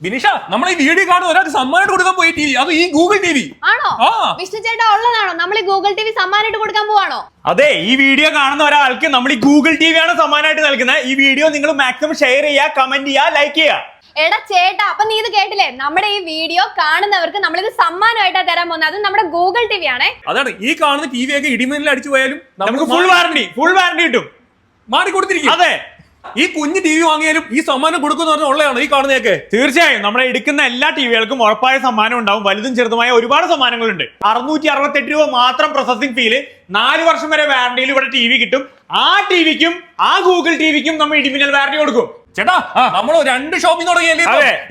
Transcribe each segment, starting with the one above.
ബിനിഷ നമ്മൾ ഈ വീഡിയോ കാണുന്ന ഒരാൾക്ക് സമ്മാനമായിട്ട് കൊടുക്കാൻ പോയി ടി വി. അത് ഈ ഗൂഗിൾ ടി വി ആണോ? ആ. വിഷ്ണു ചേട്ടാ ഉള്ളതാണോ? നമ്മൾ ഈ ഗൂഗിൾ ടി വി സമ്മാനമായിട്ട് കൊടുക്കാൻ പോവാണോ? അതെ ഈ വീഡിയോ കാണുന്ന ഒരാൾക്ക് നമ്മൾ ഈ ഗൂഗിൾ ടി വി ആണ് സമ്മാനമായിട്ട് നൽകുന്നത്. ഈ വീഡിയോ നിങ്ങൾ മാക്സിമം ഷെയർ ചെയ്യുക കമന്റ് ചെയ്യുക ലൈക്ക് ചെയ്യുക. എടാ ചേട്ടാ അപ്പൊ നീ ഇത് കേട്ടില്ലേ? നമ്മുടെ ഈ വീഡിയോ കാണുന്നവർക്ക് നമ്മൾ ഇത് സമ്മാനമായിട്ടാ തരാൻ പോകുന്നത്. അത് നമ്മുടെ ഗൂഗിൾ ടി വി ആണേ. അതാണ് ഈ കാണുന്ന ടി വി ഒക്കെ ഇടിമിന്നൽ അടിച്ചു പോയാലും നമുക്ക് ഫുൾ വാറണ്ടി ഫുൾ വാറണ്ടി കിട്ടും. മാറി കൊടുത്തിരിക്കും അതെ. ഈ കുഞ്ഞ് ടി വി വാങ്ങിയാലും ഈ സമ്മാനം കൊടുക്കുന്ന പറഞ്ഞ ഉള്ളതാണ് ഈ കാണുന്നതൊക്കെ? തീർച്ചയായും. നമ്മളെ എടുക്കുന്ന എല്ലാ ടിവികൾക്കും ഉറപ്പായ സമ്മാനം ഉണ്ടാവും. വലുതും ചെറുതുമായ ഒരുപാട് സമ്മാനങ്ങളുണ്ട്. അറുന്നൂറ്റി അറുപത്തെട്ട് രൂപ മാത്രം പ്രോസസിംഗ് ഫീൽ നാല് വർഷം വരെ വാറണ്ടിയിൽ ഇവിടെ ടി വി കിട്ടും. ആ ടിവിക്കും ആ ഗൂഗിൾ ടിവിക്കും നമ്മൾ ഇടിമിന്നൽ വാറണ്ടി കൊടുക്കും. ചേട്ടാ നമ്മൾ രണ്ട് ഷോപ്പിൽ തുടങ്ങിയല്ലേ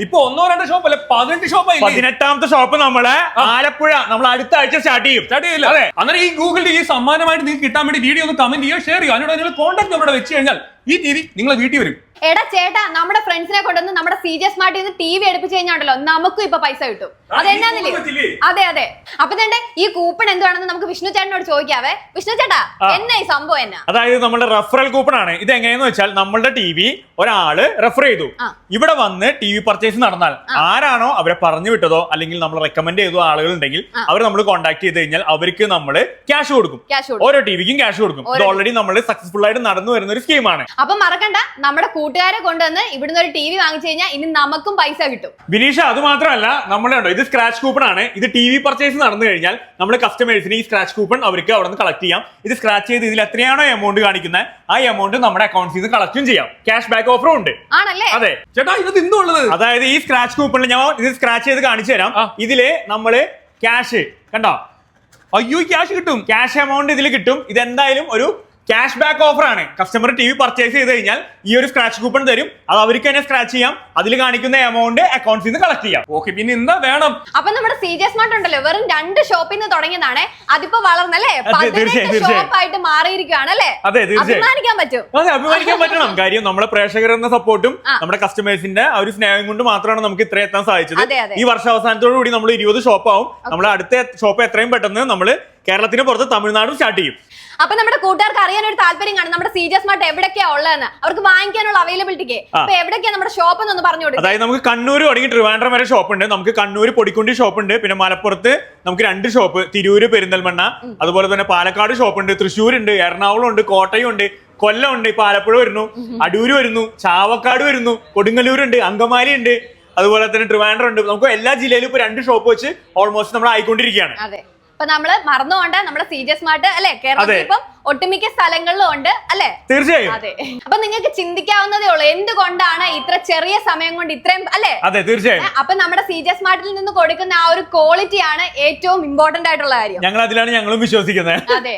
ഇപ്പൊ? ഒന്നോ രണ്ടോ ഷോപ്പ് അല്ലെ പതിനെട്ട് ഷോപ്പ് പതിനെട്ടാമത്തെ ഷോപ്പ് നമ്മൾ ആലപ്പുഴ. നമ്മൾ അടുത്ത ആഴ്ച സ്റ്റാർട്ട് ചെയ്യും. സ്റ്റാർട്ട് ചെയ്യില്ല. അതെ. അന്നേരം ഈ ഗൂഗിളിൽ ഈ സമ്മാനമായിട്ട് നിങ്ങൾക്ക് കിട്ടാൻ വേണ്ടി വീഡിയോ ഒന്ന് കമന്റ് ചെയ്യുക ഷെയർ ചെയ്യുക. അതിനോട് നിങ്ങൾ കോൺടാക്ട് നമ്മുടെ വെച്ച് കഴിഞ്ഞാൽ ഈ രീതി നിങ്ങളെ വീട്ടിൽ വരും. എടാ ചേട്ടാ നമ്മുടെ ഫ്രണ്ട്സിനെ കൊണ്ടുവന്ന് നമ്മുടെ സി ജെ സ്മാർട്ടിൽ നിന്ന് ടി വി എടുപ്പിച്ച് കഴിഞ്ഞാണ്ടല്ലോ നമുക്കും ഇപ്പൊ പൈസ കിട്ടും. അതെന്നാന്നില്ലേ അതെ അതെ അപ്പൊ തന്നെ ഈ കൂപ്പൺ എന്താണെന്ന് നമുക്ക് വിഷ്ണു ചേട്ടനോട് ചോദിക്കാവേ. വിഷ്ണു ചേട്ടാ. എന്നാ ഈ സംഭവം എന്നാ? അതായത് നമ്മുടെ റഫറൽ കൂപ്പൺ ആണ്. ഇത് എങ്ങനെയെന്ന് വെച്ചാൽ നമ്മളുടെ ടി വി ഒരാൾ റെഫർ ചെയ്തു. ഇവിടെ വന്ന് ടി വി പർച്ചേസ് നടന്നാൽ ആരാണോ അവരെ പറഞ്ഞു വിട്ടതോ അല്ലെങ്കിൽ നമ്മൾ റെക്കമെൻഡ് ചെയ്തോ ആളുകൾ ഉണ്ടെങ്കിൽ അവർ നമ്മൾ കോൺടാക്ട് ചെയ്ത് കഴിഞ്ഞാൽ അവർക്ക് നമ്മൾ ക്യാഷ് കൊടുക്കും. ഓരോ ടി ഓരോ ടിവിക്കും ക്യാഷ് കൊടുക്കും. ഇത് ഓൾറെഡി നമ്മൾ സക്സസ്ഫുൾ ആയിട്ട് നടന്നു വരുന്ന ഒരു സ്കീമാണ് അപ്പൊ മറക്കണ്ട നമ്മുടെ കൂട്ടുകാരെ കൊണ്ടുവന്ന് ഇവിടുന്ന് ഒരു ടി വി വാങ്ങിച്ചു കഴിഞ്ഞാൽ ഇനി നമുക്കും പൈസ കിട്ടും. ബിനീഷ അത് മാത്രമല്ല നമ്മളെ ഉണ്ടോ ഇത് സ്ക്രാച്ച് കൂപ്പൺ ആണ്. ഇത് ടി വി പർച്ചേസ് നടന്നു കഴിഞ്ഞാൽ നമ്മൾ കസ്റ്റമേഴ്സിന് ഈ സ്ക്രാച്ച് കൂപ്പൺ അവർക്ക് അവിടെ നിന്ന് കളക്ട് ചെയ്യാം. ഇത് സ്ക്രാച്ച് ചെയ്ത് ഇതിൽ എത്രയാണോ എമൗണ്ട് കാണിക്കുന്നത് ആ എമൗണ്ട് നമ്മുടെ അക്കൗണ്ട്സിൽ നിന്ന് കളക്റ്റും ചെയ്യാം. ക്യാഷ് ബാക്ക് ഓഫറും ഉണ്ട്. ആണല്ലേ? അതെ. ചേട്ടാ ഇത് ഇന്നുള്ളത് അതായത് ഈ സ്ക്രാച്ച് കൂപ്പണിൽ ഞാൻ ഇത് സ്ക്രാച്ച് ചെയ്ത് കാണിച്ചു തരാം. ഇതിൽ നമ്മൾ ക്യാഷ് കണ്ടോ? അയ്യോ ക്യാഷ് കിട്ടും. ക്യാഷ് എമൗണ്ട് ഇതിൽ കിട്ടും. ഇത് എന്തായാലും ഒരു ക്യാഷ് ബാക്ക് ഓഫർ ആണ്. കസ്റ്റമർ ടി വി പർച്ചേസ് ചെയ്ത് കഴിഞ്ഞാൽ ഈ ഒരു സ്ക്രാച്ച് കൂപ്പൺ തരും. അത് അവർക്ക് തന്നെ സ്ക്രാച്ച് ചെയ്യാം. അതിൽ കാണിക്കുന്ന എമൗണ്ട് അക്കൗണ്ട്സിൽ നിന്ന് കളക്ട് ചെയ്യാം. ഓക്കെ പിന്നെ എന്താ വേണം? അപ്പൊ നമ്മുടെ സി ജെ സ്മാർട്ട് ഉണ്ടല്ലോ. വെറും രണ്ട് ഷോപ്പിൽ നിന്ന് തുടങ്ങിയതാണ്. അതിപ്പോ വളർന്നല്ലേ. ഷോപ്പായിട്ട് മാറിയിരിക്കുകയാണ് അല്ലേ? അതെ തീർച്ചയായും. അഭിമാനിക്കാൻ പറ്റും. അതെ അഭിമാനിക്കാൻ പറ്റണം. കാര്യം നമ്മുടെ പ്രേക്ഷകർ എന്ന സപ്പോർട്ടും. നമ്മുടെ കസ്റ്റമേഴ്സിന്റെ ആ ഒരു സ്നേഹം കൊണ്ട് മാത്രമാണ് നമുക്ക് ഇത്ര എത്താൻ സാധിച്ചത്. ഈ വർഷാവസാനത്തോടു കൂടി നമ്മൾ ഇരുപത് ഷോപ്പാവും നമ്മുടെ നമ്മൾ അടുത്ത ഷോപ്പ് എത്രയും പെട്ടെന്ന് നമ്മൾ കേരളത്തിന് പുറത്ത് തമിഴ്നാടും സ്റ്റാർട്ട് ചെയ്യും. അപ്പൊ നമ്മുടെ കൂട്ടുകാർക്ക് അറിയാൻ ഒരു താല്പര്യം കാണും. നമ്മുടെ സി മാർട്ട് എവിടെയൊക്കെയാ ഉള്ളതെന്ന്. അവർക്ക് വാങ്ങിക്കാനുള്ള അവൈലബിലിറ്റിക്ക്. അപ്പൊ എവിടെയൊക്കെയാ നമ്മുടെ ഷോപ്പ് എന്നൊന്ന് പറഞ്ഞു കൊടുക്കും. അതായത് നമുക്ക് കണ്ണൂർ തുടങ്ങി ട്രിവാൻഡ്രം വരെ ഷോപ്പ് ഉണ്ട്. നമുക്ക് കണ്ണൂർ പൊടിക്കുണ്ടി ഷോപ്പ് ഉണ്ട്. പിന്നെ മലപ്പുറത്ത് നമുക്ക് രണ്ട് ഷോപ്പ് തിരൂര് പെരിന്തൽമണ്ണ. അതുപോലെ തന്നെ പാലക്കാട് ഷോപ്പ് ഉണ്ട്. തൃശ്ശൂർ ഉണ്ട്. എറണാകുളം ഉണ്ട്. കോട്ടയം ഉണ്ട്. കൊല്ലം ഉണ്ട്. ഇപ്പൊ ആലപ്പുഴ വരുന്നു. അടൂര് വരുന്നു. ചാവക്കാട് വരുന്നു. കൊടുങ്ങല്ലൂരുണ്ട് അങ്കമാലി ഉണ്ട്. അതുപോലെ തന്നെ ട്രിവാൻഡ്രം ഉണ്ട്. നമുക്ക് എല്ലാ ജില്ലയിലും ഇപ്പൊ രണ്ട് ഷോപ്പ് വെച്ച് ഓൾമോസ്റ്റ് നമ്മൾ ആയിക്കൊണ്ടിരിക്കുകയാണ്. അപ്പൊ നമ്മൾ മറന്നുകൊണ്ട് നമ്മുടെ സി ജി സ്മാർട്ട് അല്ലെ? കേരളത്തിൽ. ഇപ്പം ഒട്ടുമിക്ക സ്ഥലങ്ങളിലും ഉണ്ട് അല്ലെ? തീർച്ചയായും. അതെ. അപ്പൊ നിങ്ങൾക്ക് ചിന്തിക്കാവുന്നതേ ഉള്ളൂ എന്തുകൊണ്ടാണ് ഇത്ര ചെറിയ സമയം കൊണ്ട് ഇത്രയും അല്ലെ? അതെ തീർച്ചയായും. അപ്പൊ നമ്മുടെ സി ജെ സ്മാർട്ടിൽ നിന്ന് കൊടുക്കുന്ന ആ ഒരു ക്വാളിറ്റിയാണ് ഏറ്റവും ഇമ്പോർട്ടന്റ് ആയിട്ടുള്ള കാര്യം. ഞങ്ങൾ അതിലാണ് ഞങ്ങളും വിശ്വസിക്കുന്നത്. അതെ.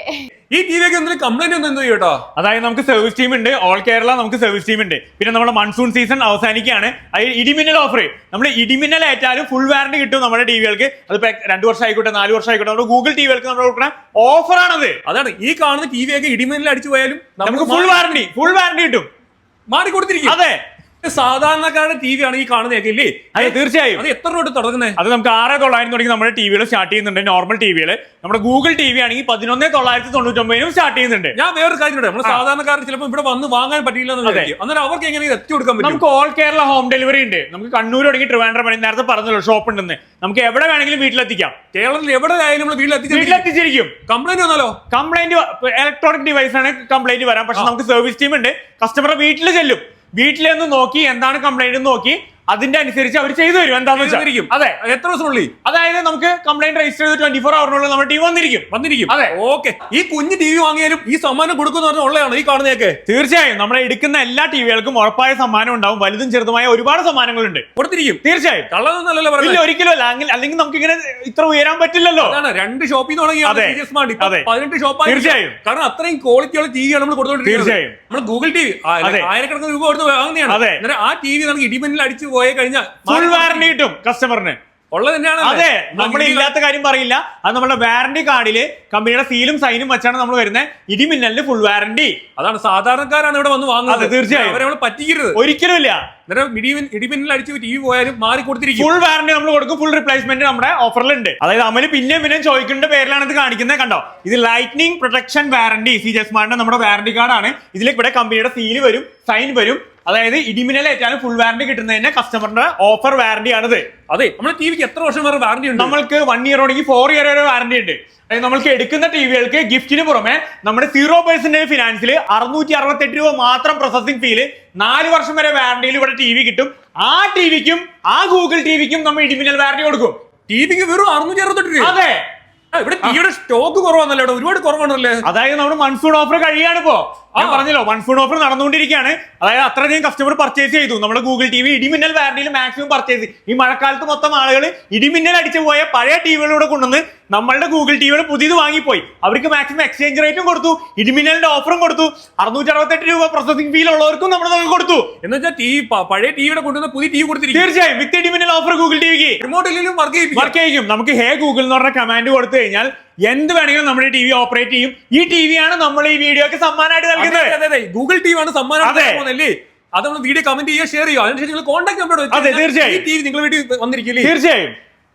ഈ ടി വിക്ക് എന്തെങ്കിലും കംപ്ലൈന്റ് ഒന്നും എന്ത് ചെയ്യട്ടോ? അതായത് നമുക്ക് സർവീസ് ടീം ഉണ്ട് ഓൾ കേരള നമുക്ക് സർവീസ് ടീം ഉണ്ട്. പിന്നെ നമ്മുടെ മൺസൂൺ സീസൺ അവസാനിക്കുകയാണ്. അതിൽ ഇടിമിന്നൽ ഓഫർ നമ്മൾ ഇടിമിന്നൽ ഏറ്റാലും ഫുൾ വാറണ്ടി കിട്ടും നമ്മുടെ ടിവികൾക്ക് അതിപ്പോ രണ്ട് വർഷം ആയിക്കോട്ടെ നാല് വർഷം ആയിക്കോട്ടെ നമ്മുടെ ഗൂഗിൾ ടിവികൾക്ക് നമ്മൾ കൊടുക്കുന്ന ഓഫറാണത് അതാണ് ഈ കാണുന്ന ടി വി ഒക്കെ ഇടിമിന്നൽ അടിച്ചു പോയാലും നമുക്ക് ഫുൾ വാറണ്ടി ഫുൾ വാറണ്ടി കിട്ടും. മാറി കൊടുത്തിരിക്കും അതെ. സാധാരണക്കാരുടെ ടി വി ആണ് ഈ കാണുന്നതൊക്കെ ഇല്ലേ അതെ തീർച്ചയായും. അത് എത്ര രൂപ തുടങ്ങുന്നത് അത് നമുക്ക് ആറ് തൊള്ളായിരം തുടങ്ങി നമ്മുടെ ടിവികൾ സ്റ്റാർട്ട് ചെയ്യുന്നുണ്ട് നോർമൽ ടിവികൾ നമ്മുടെ ഗൂഗിൾ ടി വി ആണെങ്കിൽ പതിനൊന്ന് തൊള്ളായിരത്തി തൊണ്ണൂറ്റൊമ്പതിനും സ്റ്റാർട്ട് ചെയ്യുന്നുണ്ട്. ഞാൻ വേറൊരു കാര്യം കൂടെ, നമ്മുടെ സാധാരണക്കാർക്ക് ചിലപ്പോൾ ഇവിടെ വന്ന് വാങ്ങാൻ പറ്റില്ല അന്നേരം അവർക്ക് എങ്ങനെ എത്തി കൊടുക്കാൻ പറ്റും? നമുക്ക് ഓൾ കേരള ഹോം ഡെലിവറി ഉണ്ട്. നമുക്ക് കണ്ണൂർ തുടങ്ങി ട്രിവാൻഡ്രം പണി നേരത്തെ പറഞ്ഞല്ലോ ഷോപ്പ് ഉണ്ടെന്ന്. നമുക്ക് എവിടെ വേണമെങ്കിലും വീട്ടിലെത്തിക്കാം. കേരളത്തിൽ എവിടെ ആയാലും നമ്മൾ വീട്ടിലെത്തിച്ചിരിക്കും. കംപ്ലൈന്റ് വന്നാലോ? കംപ്ലൈന്റ് ഇലക്ട്രോണിക് ഡിവൈസ് ആണ് കംപ്ലൈന്റ് വരാം. പക്ഷെ നമുക്ക് സർവീസ് ടീം ഉണ്ട്. കസ്റ്റമറെ വീട്ടിൽ ചെല്ലും. വീട്ടിലൊന്ന് നോക്കി എന്താണ് കംപ്ലൈന്റ് നോക്കി. അതിന്റെ അനുസരിച്ച് അവർ ചെയ്തു തരും. എന്താന്ന് വെച്ചാൽ. അതെ. എത്ര ദിവസമുള്ളി അതായത് നമുക്ക് കംപ്ലൈന്റ് രജിസ്റ്റർ ചെയ്ത് ട്വന്റി ഫോർ അവറിനുള്ളിൽ നമ്മുടെ ടീം വന്നിരിക്കും. വന്നിരിക്കും. അതെ. ഓക്കെ. ഈ കുഞ്ഞ് ടി വി വാങ്ങിയാലും ഈ സമ്മാനം കൊടുക്കുന്ന പറഞ്ഞ ഉള്ളതാണ് ഈ കാണുന്നതൊക്കെ? തീർച്ചയായും. നമ്മളെ എടുക്കുന്ന എല്ലാ ടിവികൾക്കും ഉറപ്പായ സമ്മാനം ഉണ്ടാവും. വലുതും ചെറുതുമായ ഒരുപാട് സമ്മാനങ്ങളുണ്ട്. കൊടുത്തിരിക്കും. തീർച്ചയായും. കള്ളതൊന്നല്ലല്ലോ ഇല്ല പറയുന്നത് ഒരിക്കലും അല്ല. അല്ലെങ്കിൽ നമുക്ക് ഇങ്ങനെ ഇത്ര ഉയരാൻ പറ്റില്ലല്ലോ. രണ്ട് ഷോപ്പിൽ നിന്ന് തുടങ്ങി പതിനെട്ട് ഷോപ്പ് തീർച്ചയായും. കാരണം അത്രയും ക്വാളിറ്റിയുള്ള ടി വിയാണ് നമ്മൾ കൊടുത്തോണ്ടിരിക്കുന്നത്. തീർച്ചയായും. നമ്മൾ ഗൂഗിൾ ടി വി ആയിരക്കണക്കിന് രൂപ കൊടുത്ത് വാങ്ങുന്നതാണ്. അതെ. ആ ടി വി നമുക്ക് ഇടിമിന്നൽ അടിച്ചു പോയി കഴിഞ്ഞാൽ ഫുൾ വാറണ്ടി കിട്ടും കസ്റ്റമറിന് ഉള്ളത് തന്നെയാണ് അതെ നമ്മൾ ഇല്ലാത്ത കാര്യം പറയില്ല. അത് നമ്മുടെ വാറണ്ടി കാർഡിൽ കമ്പനിയുടെ സീലും സൈനും വെച്ചാണ് നമ്മൾ വരുന്നത് ഇടിമിന്നലിന് ഫുൾ വാറണ്ടി അതാണ് സാധാരണക്കാരാണ് ഇവിടെ വന്ന് വാങ്ങുന്നത്. തീർച്ചയായും. അവരെ നമ്മൾ പറ്റിക്കരുത്. ഒരിക്കലും ഇല്ല. ഇടിമിന്നൽ അടിച്ച് ടി വി പോയാലും മാറി കൊടുത്തിരിക്കും. ഫുൾ വാറണ്ടി നമ്മൾ കൊടുക്കും. ഫുൾ റിപ്ലേസ്മെന്റ് നമ്മുടെ ഓഫറിലുണ്ട് അതായത് അമൽ പിന്നെയും പിന്നെയും ചോദിക്കേണ്ട പേരിലാണ് ഇത് കാണിക്കുന്നത് കണ്ടോ? ഇത് lightning protection warranty C J സ്മാർട്ടിന്റെ നമ്മുടെ വാറണ്ടി കാർഡാണ് ഇതിലേക്ക് ഇവിടെ കമ്പനിയുടെ സീൽ വരും സൈൻ വരും. അതായത് ഇടിമിന്നൽ ഏറ്റാലും ഫുൾ വാറണ്ടി കിട്ടുന്നതിന് കസ്റ്റമറിന്റെ ഓഫർ വാറന്റി ആണിത്. അതെ നമ്മുടെ ടിവിക്ക് എത്ര വർഷം വരെ വാറണ്ടി ഉണ്ട്? നമ്മൾക്ക് വൺ ഇയർ ഉണ്ടെങ്കിൽ ഫോർ ഇയർ വരെ വാറണ്ടി ഉണ്ട്. അതായത് നമ്മൾക്ക് എടുക്കുന്ന ടിവികൾക്ക് ഗിഫ്റ്റിന് പുറമെ നമ്മുടെ സീറോ പെർസെന്റേജ് ഫിനാൻസിൽ അറുന്നൂറ്റി അറുപത്തെട്ട് രൂപ മാത്രം പ്രോസസിംഗ് ഫീൽ നാല് വർഷം വരെ വാറണ്ടിയിൽ ഇവിടെ ടി വി കിട്ടും. ആ ടിവിക്കും ആ ഗൂഗിൾ ടിവിക്കും നമ്മൾ ഇടിമിന്നൽ വാറണ്ടി കൊടുക്കും. ടിവിക്ക് വെറും അറുന്നൂറ്റി അറുപത്തെട്ട് രൂപ അതെ ഇവിടെ ടിവിയുടെ സ്റ്റോക്ക് കുറവാണല്ലോ ഇവിടെ ഒരുപാട് കുറവാണല്ലേ. അതായത് നമ്മുടെ മൺസൂൺ ഓഫർ കഴിയാണ് ഇപ്പോ. ഞാൻ പറഞ്ഞല്ലോ വൺ മൺസൂൺ ഓഫർ നടന്നുകൊണ്ടിരിക്കുകയാണ്. അതായത് അത്രയധികം കസ്റ്റമർ പർച്ചേസ് ചെയ്തു. നമ്മുടെ ഗൂഗിൾ ടി വി ഇടിമിന്നൽ വാറന്റിയിൽ മാക്സിമം പർച്ചേസ് ഈ മഴക്കാലത്ത് മൊത്തം ആളുകൾ ഇടിമിന്നൽ അടിച്ചു പോയ പഴയ ടിവികളിലൂടെ കൊണ്ടുവന്ന് നമ്മളുടെ ഗൂഗിൾ ടിവികൾ പുതിയത് വാങ്ങിപ്പോയി. അവർക്ക് മാക്സിമം എക്സ്ചേഞ്ച് റേറ്റും കൊടുത്തു ഇടിമിന്നലിന്റെ ഓഫറും കൊടുത്തു. അറുന്നൂറ്റി അറുപത്തെട്ട് രൂപ പ്രോസസിംഗ് ഫീൽ ഉള്ളവർക്കും നമ്മൾ കൊടുത്തു. എന്ന് വെച്ചാൽ ടി പഴയ ടിവിയുടെ കൊണ്ടുവന്ന പുതിയ ടി കൊടുത്തിരിക്കും. തീർച്ചയായും. വിത്ത് ഇടിമിന്നൽ ഓഫർ ഗൂഗിൾ ടിവിക്ക് റിമോട്ടിലും വർക്ക് വർക്ക് ചെയ്യും നമുക്ക് ഹേ ഗൂഗിൾ എന്ന് പറഞ്ഞ കമാൻഡ് കൊടുത്തു കഴിഞ്ഞാൽ എന്ത് വേണമെങ്കിലും നമ്മുടെ ടി വി ഓപ്പറേറ്റ് ചെയ്യും. ഈ ടി വി ആണ് നമ്മൾ ഈ വീഡിയോക്ക് സമ്മാനമായിട്ട് അതെ. ഗൂഗിൾ ടീമാണ് സമ്മാനം. പോകുന്നല്ലേ അത് നമ്മൾ വീഡിയോ കമന്റ് ചെയ്യുക ഷെയർ ചെയ്യുക അതിനുശേഷം നിങ്ങൾ കോൺടാക്ട് നമ്പർ തീർച്ചയായും. നിങ്ങൾ വീട്ടിൽ വന്നിരിക്കില്ലേ തീർച്ചയായും